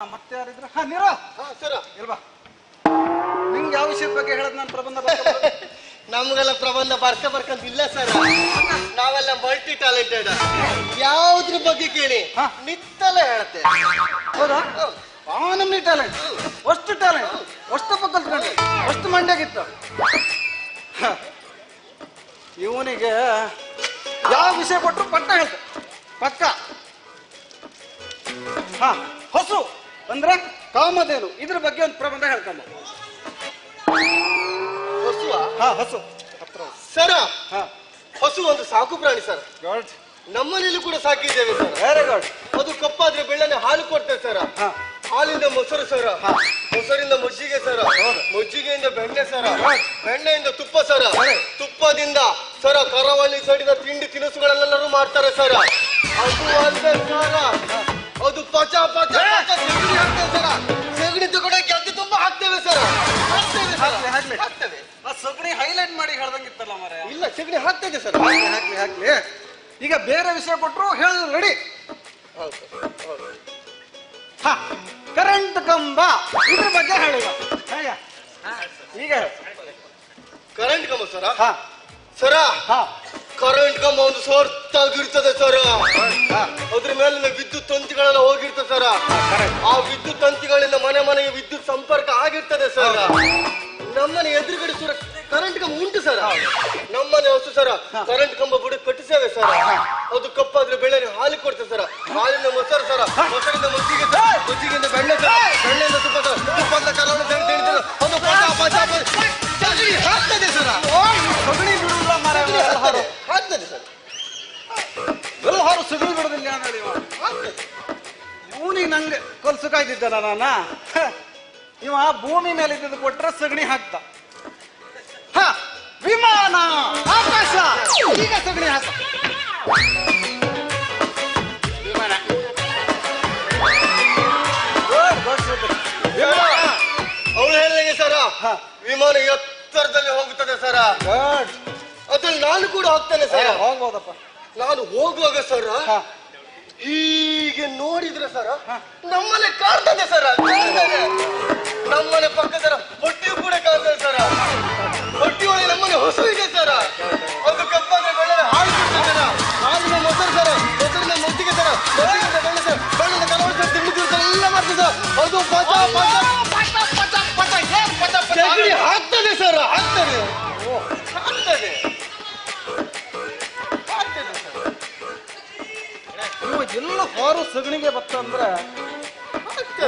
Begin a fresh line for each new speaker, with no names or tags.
ಮತ್ತೆ ಯಾರಿದ್ರು? ಹಾ ನೀರು.
ಹಾ ಸರ.
ಇಲ್ವಾ ನಿಂಗೆ ಯಾವ ವಿಷಯದ ಬಗ್ಗೆ ಹೇಳದ್ ನಾನು ಪ್ರಬಂಧ
ನಮ್ಗೆಲ್ಲ ಪ್ರಬಂಧ ಬರ್ಕ ಬರ್ಕಂತ ಇಲ್ಲ ಸರ್. ನಾವೆಲ್ಲ ಮಲ್ಟಿ ಟ್ಯಾಲೆಂಟೆಡ್ ಯಾವ್ದ್ರ ಬಗ್ಗೆ ಕೇಳಿ?
ಹಾ.
ನಿತ್ತಲ್ಲ ಹೇಳತ್ತೆ.
ಹೌದಾ? ಅವನಮ್ಮಿ ಟ್ಯಾಲೆಂಟ್ ಅಷ್ಟು ಟ್ಯಾಲೆಂಟ್ ಅಷ್ಟು ಪಕ್ಕಲ್ ಕಲ್ತ್ಕೊಂಡೆ ಅಷ್ಟು ಮಂಡ್ಯಾಗಿತ್ತು. ಇವನಿಗೆ ಯಾವ ವಿಷಯ ಕೊಟ್ಟರು ಪಟ್ಟ ಹೇಳ್ತ. ಪಕ್ಕ. ಹಾ ಹಸು. ಅಂದ್ರೆ ಕಾಮಧೇನು. ಇದ್ರ ಬಗ್ಗೆ ಒಂದು ಪ್ರಬಂಧ ಹೇಳ್ಕೊಂಬ.
ಹಸುವ?
ಹಾ ಹಸು. ಹತ್ರ
ಸರ
ಹಾ.
ಹಸು ಒಂದು ಸಾಕು ಪ್ರಾಣಿ ಸರ್.
ಗುಡ್
ನಮ್ಮನೇಲಿ ಕೂಡ ಸಾಕಿದ್ದೇವೆ ಸರ್.
ವೆರಿ ಗುಡ್
ಅದು ಕಪ್ಪಾದ್ರೆ ಬೆಳ್ಳನೆ ಹಾಲು ಕೊಡ್ತೇವೆ ಸರ.
ಹಾ.
ಹಾಲಿಂದ ಮೊಸರು ಸರ.
ಹಾ.
ಮೊಸರಿಂದ ಮಜ್ಜಿಗೆ ಸರ. ಮಜ್ಜಿಗೆಯಿಂದ ಬೆಣ್ಣೆ ಸರ. ಬೆಣ್ಣೆಯಿಂದ ತುಪ್ಪ ಸರ. ತುಪ್ಪದಿಂದ ಸರ ಕರಾವಳಿ ಸಡಿದ ತಿಂಡಿ ತಿನಿಸುಗಳನ್ನೆಲ್ಲರೂ ಮಾಡ್ತಾರೆ ಸರ. ಅದು ಅಲ್ಲದೆ ಸರ ಅದು ಪಚ ಪಚ. ಹಾಕ್ತಿದ್ದೆ ಸೆಗಣಿ ಸರ್.
ಹಾಕ್ಲಿ ಹಾಕ್ಲಿ ಈಗ ಬೇರೆ ವಿಷಯ ಕೊಟ್ಟರು ಹೇಳಿ ರೆಡಿ ಹಾ ಕರೆಂಟ್ ಕಂಬ. ಇದ್ರ ಬಗ್ಗೆ ಹೇಳಿ ಹೇಗೆ? ಈಗ
ಕರೆಂಟ್ ಕಂಬ ಸರ?
ಹಾ.
ಸರ
ಹಾ.
ಕರೆಂಟ್ ಕಂಬ ಒಂದು ಸೊರ್ತಾಗಿರ್ತದೆ ಸರ. ಅದ್ರ ಮೇಲಿನ ವಿದ್ಯುತ್ ತಂತಿಗಳೆಲ್ಲ ಹೋಗಿರ್ತದೆ ಸರ. ಆ ವಿದ್ಯುತ್ ತಂತಿಗಳಿಂದ ಮನೆ ಮನೆಗೆ ವಿದ್ಯುತ್ ಸಂಪರ್ಕ ಆಗಿರ್ತದೆ ಸರ್. ನಮ್ಮನೆ ಎದುರುಗಡೆ ಸುರ ಕರೆಂಟ್ ಕಂಬ ಉಂಟು ಸರ್. ನಮ್ಮನೆ ಹೊಸ ಸರ. ಕರೆಂಟ್ ಕಂಬ ಬುಡ ಕಟ್ಟಿಸೇವೆ ಸರ್. ಅದು ಕಪ್ಪಾದ್ರೆ ಬೆಳೆ ಹಾಲು ಕೊಡ್ತೇವೆ ಸರ. ಹಾಲಿನ ಮೊಸರು ಸರ. ಮೊಸರಿಂದ ಮಜ್ಜಿಗೆ ಮಜ್ಜಿಗೆಯಿಂದ ಬೆಣ್ಣೆ ಸರ. ಬೆಣ್ಣೆಯಿಂದ ತುಪ್ಪ ಸರ. ತುಪ್ಪದ ಕರಾವಳಿ ಅದು ಹಾಕ್ತದೆ ಸರ.
ಸಗಣಿ ಬಿಡುವುದಿಲ್ಲ ವ್ಯವಹಾರ.
ಹಾಕ್ತದೆ. ಸರ್.
ವ್ಯವಹಾರ ಸಗಣಿ ಬಿಡದಿಲ್ಲ ನೋಡಿ ಇವನಿಗೆ ನಂಗೆ ಕಲ್ಸಕ್ಕಾಯ್ತಿದ್ದಲ್ಲ ನಾನ. ಇವ ಭೂಮಿ ಮೇಲೆ ಇದ್ದಿದ್ದು ಕೊಟ್ರೆ ಸಗಣಿ ಹಾಕ್ತ
ಅವಳು ಹೇಳಿದಂಗೆ ವಿಮಾನ ಎತ್ತರದಲ್ಲಿ ಹೋಗುತ್ತದೆ ಸರ. ಅದ್ರಲ್ಲಿ ನಾನು ಕೂಡ ಹೋಗ್ತೇನೆ ಸರ್. ನಾನು ಹೋಗುವಾಗ ಸರ್ ಹೀಗೆ ನೋಡಿದ್ರೆ ಸರ. ನಮ್ಮನೆ ಕಾಣ್ತದೆ ಸರ. ನಮ್ಮನೆ ಹೊಟ್ಟಿ
ಎಲ್ಲ ಹಾರು ಸಗಣಿಗೆ ಬತ್ತ ಅಂದ್ರೆ